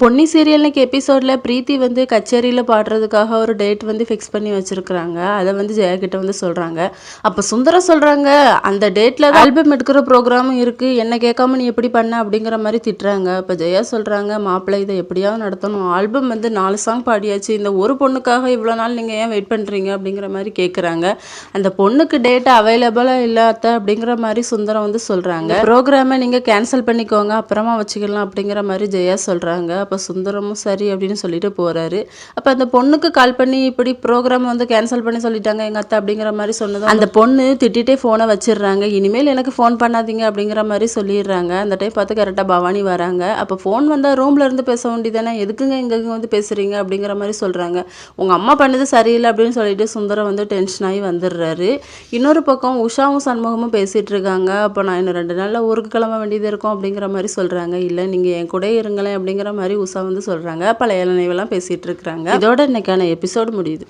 Ponni serial இன்றைக்கி எபிசோடில் பிரீத்தி வந்து கச்சேரியில் பாடுறதுக்காக ஒரு டேட் வந்து ஃபிக்ஸ் பண்ணி வச்சுருக்குறாங்க. அதை வந்து ஜெயா வந்து சொல்கிறாங்க அப்போ சுந்தரம் சொல்கிறாங்க அந்த டேட்டில் ஆல்பம் எடுக்கிற ப்ரோக்ராமும் இருக்குது என்ன கேட்காம நீ எப்படி பண்ண அப்படிங்கிற மாதிரி திட்டுறாங்க. அப்போ ஜெயா சொல்கிறாங்க மாப்பிள்ளை இதை எப்படியாவது நடத்தணும். ஆல்பம் வந்து நாலு சாங் பாடியாச்சு. இந்த ஒரு பொண்ணுக்காக இவ்வளோ நாள் நீங்கள் ஏன் வெயிட் பண்ணுறீங்க அப்படிங்கிற மாதிரி கேட்குறாங்க அந்த பொண்ணுக்கு டேட் அவைலபிளாக இல்லாத அப்படிங்கிற மாதிரி சுந்தரம் வந்து சொல்கிறாங்க ப்ரோக்ராமை நீங்கள் கேன்சல் பண்ணிக்கோங்க அப்புறமா வச்சுக்கலாம் அப்படிங்கிற மாதிரி ஜெயா சொல்கிறாங்க அப்போ சுந்தரமும் சரி அப்படின்னு சொல்லிட்டு போகிறாரு அப்போ அந்த பொண்ணுக்கு கால் பண்ணி இப்படி ப்ரோக்ராம் வந்து கேன்சல் பண்ணி சொல்லிட்டாங்க எங்கள் அத்தை அப்படிங்கிற மாதிரி சொன்னது அந்த பொண்ணு திட்டிகிட்டே ஃபோனை வச்சிடுறாங்க. இனிமேல் எனக்கு ஃபோன் பண்ணாதீங்க அப்படிங்கிற மாதிரி சொல்லிடுறாங்க. அந்த டைம் பார்த்து கரெக்டாக பவானி வராங்க. அப்போ ஃபோன் வந்தால் ரூமில் இருந்து பேச வேண்டியதானே எதுக்குங்க இங்கே வந்து பேசுகிறீங்க அப்படிங்கிற மாதிரி சொல்கிறாங்க உங்கள் அம்மா பண்ணது சரியில்லை அப்படின்னு சொல்லிட்டு சுந்தரம் வந்து டென்ஷன் ஆகி வந்துடுறாரு. இன்னொரு பக்கம் உஷாவும் சண்முகமும் பேசிகிட்டு இருக்காங்க. அப்போ நான் இன்னும் ரெண்டு நாளில் ஊருக்கு கிளம்ப வேண்டியது இருக்கும் அப்படிங்கிற மாதிரி சொல்கிறாங்க இல்லை நீங்கள் என் கூட இருங்களேன் அப்படிங்கிற மாதிரி உஷா வந்து சொல்கிறாங்க பழைய நினைவெல்லாம் பேசிகிட்டு இருக்கிறாங்க. இதோட இன்னைக்கான எபிசோடு முடியுது.